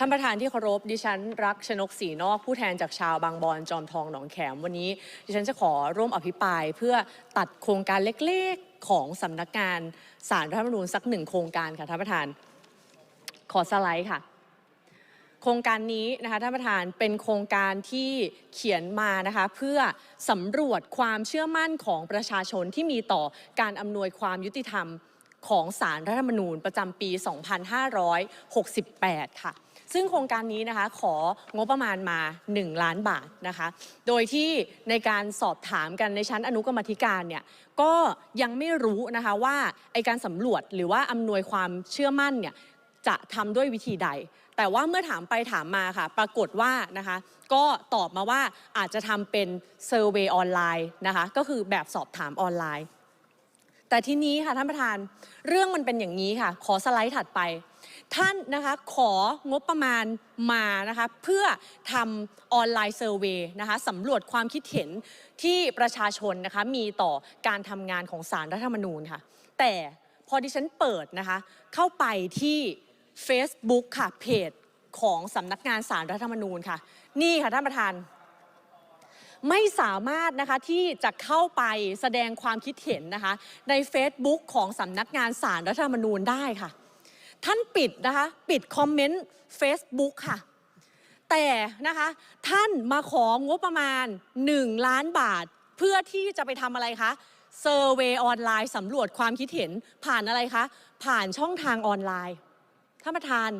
ท่านประธานที่เคารพดิฉันรักชนกศรีนอกผู้แทนจากชาวบางบอนจอมทองหนองแขมวันนี้ ดิฉันจะขอร่วมอภิปรายเพื่อตัดโครงการเล็กๆของสำนักงานสารรัฐธรรมนูญสักหนึ่งโครงการค่ะท่านประธาน ขอสไลด์ค่ะ โครงการนี้นะคะท่านประธานเป็นโครงการที่เขียนมานะคะเพื่อสำรวจความเชื่อมั่นของประชาชนที่มีต่อการอำนวยความยุติธรรมของสารรัฐธรรมนูญประจำปี 2568 ค่ะ ซึ่งโครงการนี้นะคะของบประมาณมา 1 ล้านบาทนะคะ โดยที่ในการสอบถามกันในชั้นอนุกรรมธิการเนี่ยก็ยังไม่รู้นะคะว่าไอการสำรวจหรือว่าอำนวยความเชื่อมั่นเนี่ยจะทำด้วยวิธีใด แต่ว่าเมื่อถามไปถามมาค่ะ ปรากฏว่านะคะ ก็ตอบมาว่าอาจจะทำเป็นเซอร์เวยออนไลน์นะคะ ก็คือแบบสอบถามออนไลน์แต่ทีนี้ค่ะท่านประธานเรื่องมันเป็นอย่างนี้ค่ะ ขอสไลด์ถัดไป ท่านนะคะของบประมาณมานะคะเพื่อทำออนไลน์เซอร์เวยนะคะสำรวจความคิดเห็นที่ประชาชนนะคะมีต่อการทำงานของสารรัฐธรรมนูญค่ะ แต่พอดิฉันเปิดนะคะเข้าไปที่ Facebook ค่ะเพจของสำนักงานสารรัฐธรรมนูญค่ะ นี่ค่ะท่านประธาน ไม่สามารถนะคะที่จะเข้าไปแสดงความคิดเห็นนะคะใน Facebook ของสำนักงานสารรัฐธรรมนูญได้ค่ะ ท่านปิดนะคะ ปิดคอมเมนต์ Facebook ค่ะ แต่นะคะท่านมาของบประมาณ 1 ล้านบาท เพื่อที่จะไปทำอะไรคะเซอร์เวยออนไลน์สำรวจความคิดเห็นผ่านอะไรคะผ่านช่องทางออนไลน์ท่านประธาน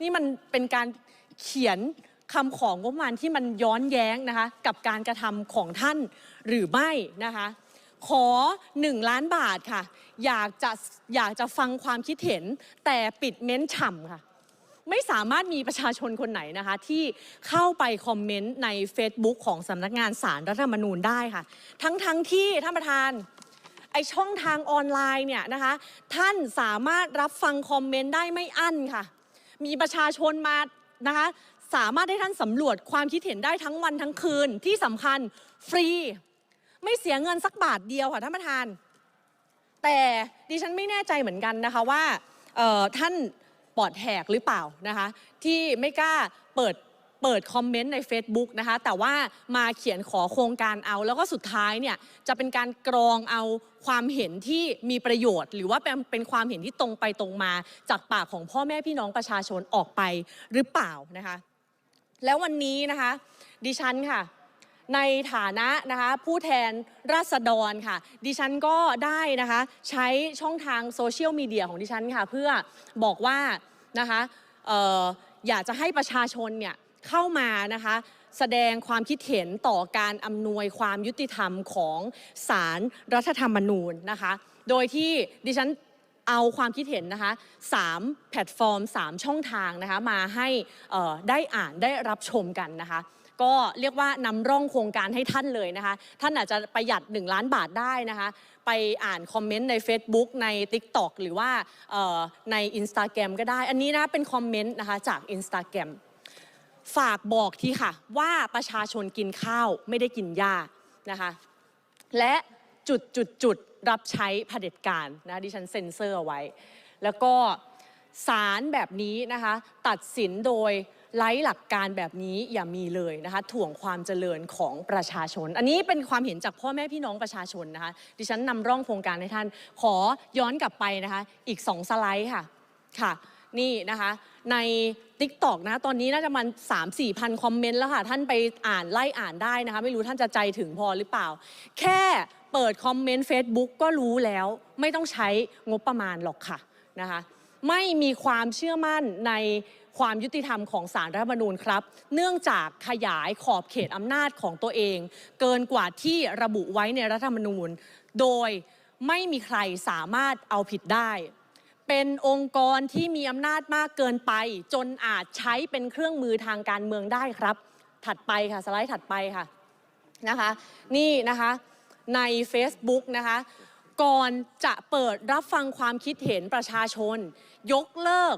นี่มันเป็นการเขียนคำของงบประมาณที่มันย้อนแย้งนะคะ กับการกระทำของท่านหรือไม่นะคะ ขอ 1 ล้านบาทค่ะ อยากจะอยากจะฟังความคิดเห็น แต่ปิดเม้นต์ฉ่ำค่ะ ไม่สามารถมีประชาชนคนไหนนะคะ ที่เข้าไปคอมเมนต์ใน Facebook ของสำนักงานสารรัฐธรรมนูญได้ค่ะ ทั้งทั้งที่ท่านประธานไอช่องทางออนไลน์เนี่ยนะคะ ท่านสามารถรับฟังคอมเมนต์ได้ไม่อั้นค่ะ มีประชาชนมานะคะสามารถให้ท่านสำรวจความคิดเห็นได้ทั้งวันทั้งคืนที่สำคัญฟรี ไม่เสียเงินสักบาทเดียวค่ะท่านประธาน แต่ดิฉันไม่แน่ใจเหมือนกันนะคะว่าท่านปลอดแหกหรือเปล่านะคะ ที่ไม่กล้าเปิดเปิดคอมเมนต์ใน Facebook นะคะ แต่ว่ามาเขียนขอโครงการเอา แล้วก็สุดท้ายเนี่ยจะเป็นการกรองเอาความเห็นที่มีประโยชน์ หรือว่าเป็นเป็นความเห็นที่ตรงไปตรงมา จากปากของพ่อแม่พี่น้องประชาชนออกไปหรือเปล่านะคะ แล้ววันนี้นะคะ ดิฉันค่ะ ในฐานะนะคะผู้แทนราษฎรค่ะ ดิฉันก็ได้นะคะใช้ช่องทางโซเชียลมีเดียของดิฉันค่ะ เพื่อบอกว่านะคะอออยากจะให้ประชาชนเนี่ยเข้ามานะคะแสดงความคิดเห็นต่อการอำนวยความยุติธรรมของศาลรรัฐธรรมนูญนะคะ โดยที่ดิฉันเอาความคิดเห็นนะคะ3แพลตฟอร์ม 3 ช่องทางนะคะมาให้ได้อ่านได้รับชมกันนะคะ ก็เรียกว่านำร่องโครงการให้ท่านเลยนะคะ ท่านอาจจะประหยัด 1 ล้านบาทได้นะคะ ไปอ่านคอมเมนต์ใน Facebook ใน TikTok หรือว่าเอ่อใน Instagram ก็ได้ อันนี้นะเป็นคอมเมนต์นะคะจาก Instagram ฝากบอกทีค่ะว่าประชาชนกินข้าวไม่ได้กินหญ้านะคะและจุดจุดจุดรับใช้เผด็จการนะดิฉันเซ็นเซอร์เอาไว้ แล้วก็สารแบบนี้นะคะตัดสินโดย ไร้หลักการแบบนี้อย่ามีเลยนะคะถ่วงความเจริญของประชาชน อันนี้เป็นความเห็นจากพ่อแม่พี่น้องประชาชนนะคะดิฉันนำร่องโครงการให้ท่าน ขอย้อนกลับไปนะคะอีก 2 สไลด์ค่ะค่ะนี่นะคะใน t ิ k t o k นะตอนนี้น่าจะมัน 3 4พันคอมเมนต์แล้วค่ะ ท่านไปอ่านไล่อ่านได้นะคะ ไม่รู้ท่านจะใจถึงพอหรือเปล่า แค่เปิดคอมเมนต์ Facebook ก็รู้แล้วไม่ต้องใช้งบประมาณหรอกค่ะนะคะไม่มีความเชื่อมั่นใน ความยุติธรรมของสารรัฐมนูญครับ เนื่องจากขยายขอบเขตอำนาจของตัวเอง เกินกว่าที่ระบุไว้ในรัฐธรรมนูญ โดยไม่มีใครสามารถเอาผิดได้ เป็นองค์กรที่มีอำนาจมากเกินไป จนอาจใช้เป็นเครื่องมือทางการเมืองได้ครับ ถัดไปค่ะสไลด์ถัดไปค่ะนะคะนี่นะคะใน Facebook นะคะก่อนจะเปิดรับฟังความคิดเห็นประชาชน ยกเลิก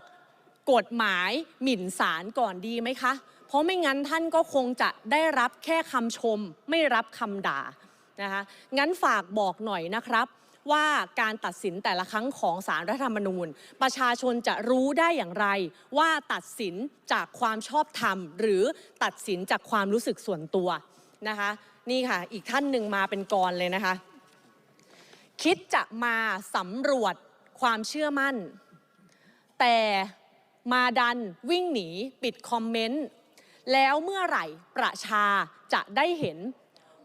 กฎหมายหมิ่นศาลก่อนดีไหมคะ เพราะไม่งั้นท่านก็คงจะได้รับแค่คำชม ไม่รับคำด่านะคะ งั้นฝากบอกหน่อยนะครับ ว่าการตัดสินแต่ละครั้งของสารรัฐธรรมนูญ ประชาชนจะรู้ได้อย่างไร ว่าตัดสินจากความชอบธรรม หรือตัดสินจากความรู้สึกส่วนตัวนะคะ นี่ค่ะ อีกท่านหนึ่งมาเป็นกรเลยนะคะ คิดจะมาสำรวจความเชื่อมั่น แต่ มาดันวิ่งหนี ปิดคอมเมนต์ แล้วเมื่อไหร่ประชาจะได้เห็น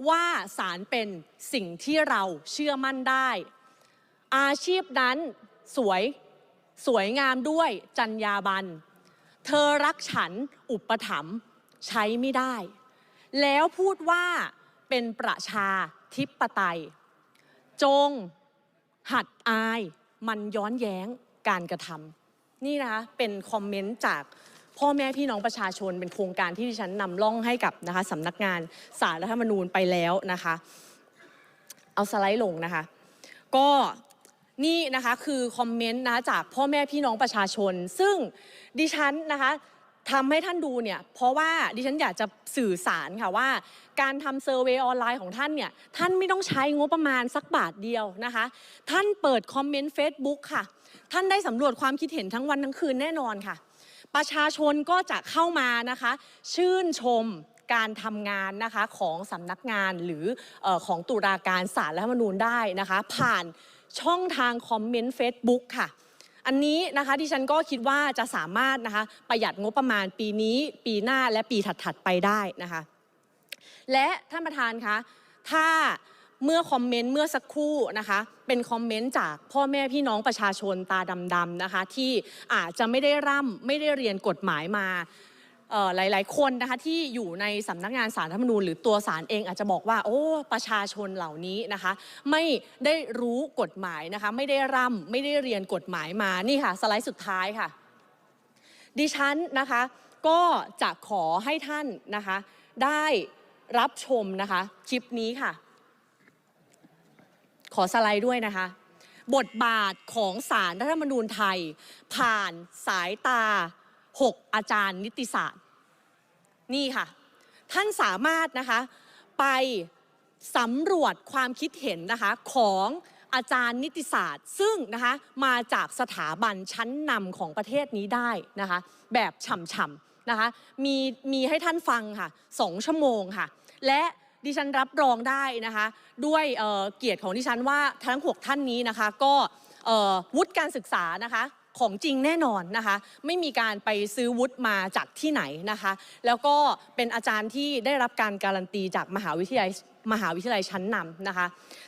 ว่าศาลเป็นสิ่งที่เราเชื่อมั่นได้ อาชีพนั้นสวยสวยงามด้วยจัญญาบัน เธอรักฉันอุปถัมภ์ใช้ไม่ได้ แล้วพูดว่าเป็นประชาธิปไตย จงหัดอายมันย้อนแย้งการกระทำ นี่นะคะเป็นคอมเมนต์จากพ่อแม่พี่น้องประชาชนเป็นโครงการที่ดิฉันนำล่องให้กับนะคะสำนักงานสารรัฐธรรมนูญไปแล้วนะคะ เอาสไลด์ลงนะคะ ก็นี่นะคะคือคอมเมนต์นะจากพ่อแม่พี่น้องประชาชน ซึ่งดิฉันนะคะ ทำให้ท่านดูเนี่ยเพราะว่าดิฉันอยากจะสื่อสารค่ะว่า การทำเซอร์เวยออนไลน์ของท่านเนี่ยท่านไม่ต้องใช้งบประมาณสักบาทเดียวนะคะ ท่านเปิดคอมเมนต์ Facebook ค่ะ ท่านได้สำรวจความคิดเห็นทั้งวันทั้งคืนแน่นอนค่ะ ประชาชนก็จะเข้ามานะคะ ชื่นชมการทำงานนะคะของสำนักงานหรือเออของตุลาการศาลรัฐธรรมนูญได้นะคะ ผ่านช่องทางคอมเมนต์ Facebook ค่ะ อันนี้นะคะที่ฉันก็คิดว่าจะสามารถนะคะประหยัดงบประมาณปีนี้ปีหน้าและปีถัดๆไปได้นะคะและท่านประธานคะถ้าเมื่อคอมเมนต์เมื่อสักครู่นะคะ เป็นคอมเมนต์จากพ่อแม่พี่น้องประชาชนตาดำๆนะคะ ที่อาจจะไม่ได้ร่ำไม่ได้เรียนกฎหมายมา หลาย ๆ คนนะคะที่อยู่ในสำนักงานสารรัฐธรรมนูญหรือตัวศาลเองอาจจะบอกว่า โอ้ประชาชนเหล่านี้นะคะ ไม่ได้รู้กฎหมายนะคะ ไม่ได้ร่ำไม่ได้เรียนกฎหมายมานี่ค่ะ สไลด์สุดท้ายค่ะ ดิฉันนะคะ ก็จะขอให้ท่านนะคะ ได้รับชมนะคะคลิปนี้ค่ะ ขอสไลด์ด้วยนะคะ บทบาทของสารรัฐธรรมนูญไทย ผ่านสายตา 6 อาจารย์นิติศาสตร์ นี่ค่ะ ท่านสามารถนะคะไปสำรวจความคิดเห็นนะคะของอาจารย์นิติศาสตร์ ซึ่งนะคะมาจากสถาบันชั้นนำของประเทศนี้ได้นะคะแบบฉ่ำๆนะคะมีมีให้ท่านฟังค่ะสองชั่วโมงค่ะ และดิฉันรับรองได้นะคะ ด้วยเเกียรติของดิฉันว่าทั้ง 6 ท่านนี้นะคะ ก็วุฒิการศึกษานะคะ ของจริงแน่นอนนะคะ ไม่มีการไปซื้อวุฒิมาจากที่ไหนนะคะ แล้วก็เป็นอาจารย์ที่ได้รับการการันตีจากมหาวิทยาลัยมหาวิทยาลัยชั้นนำนะคะ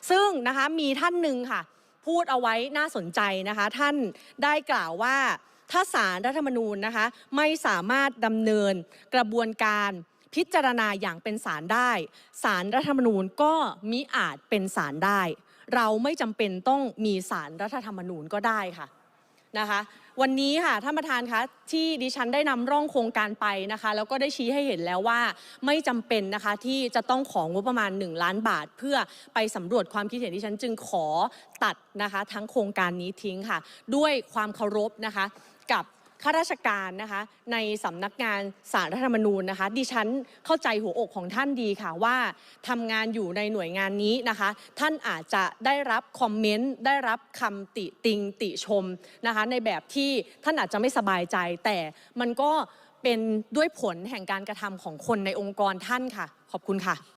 ซึ่งนะคะมีท่านหนึ่งค่ะ พูดเอาไว้น่าสนใจนะคะ ท่านได้กล่าวว่าถ้าสารรัฐธรรมนูญนะคะไม่สามารถดำเนินกระบวนการพิจารณาอย่างเป็นศาลได้ สารรัฐธรรมนูญก็มิอาจเป็นศาลได้ เราไม่จำเป็นต้องมีสารรัฐธรรมนูญก็ได้ค่ะ นะคะวันนี้ค่ะท่านประธานคะที่ดิฉันได้นำร่องโครงการไปนะคะ แล้วก็ได้ชี้ให้เห็นแล้วว่าไม่จำเป็นนะคะที่จะต้องของงบประมาณ 1 ล้านบาท เพื่อไปสำรวจความคิดเห็นดิฉันจึงขอตัดนะคะ ทั้งโครงการนี้ทิ้งค่ะ ด้วยความเคารพนะคะกับ ข้าราชการนะคะในสำนักงานสารรัฐธรรมนูญนะคะ ดิฉันเข้าใจหัวอกของท่านดีค่ะว่าทำงานอยู่ในหน่วยงานนี้นะคะ ท่านอาจจะได้รับคอมเมนต์ได้รับคำติติงติชมนะคะในแบบที่ท่านอาจจะไม่สบายใจ แต่มันก็เป็นด้วยผลแห่งการกระทำของคนในองค์กรท่านค่ะ ขอบคุณค่ะ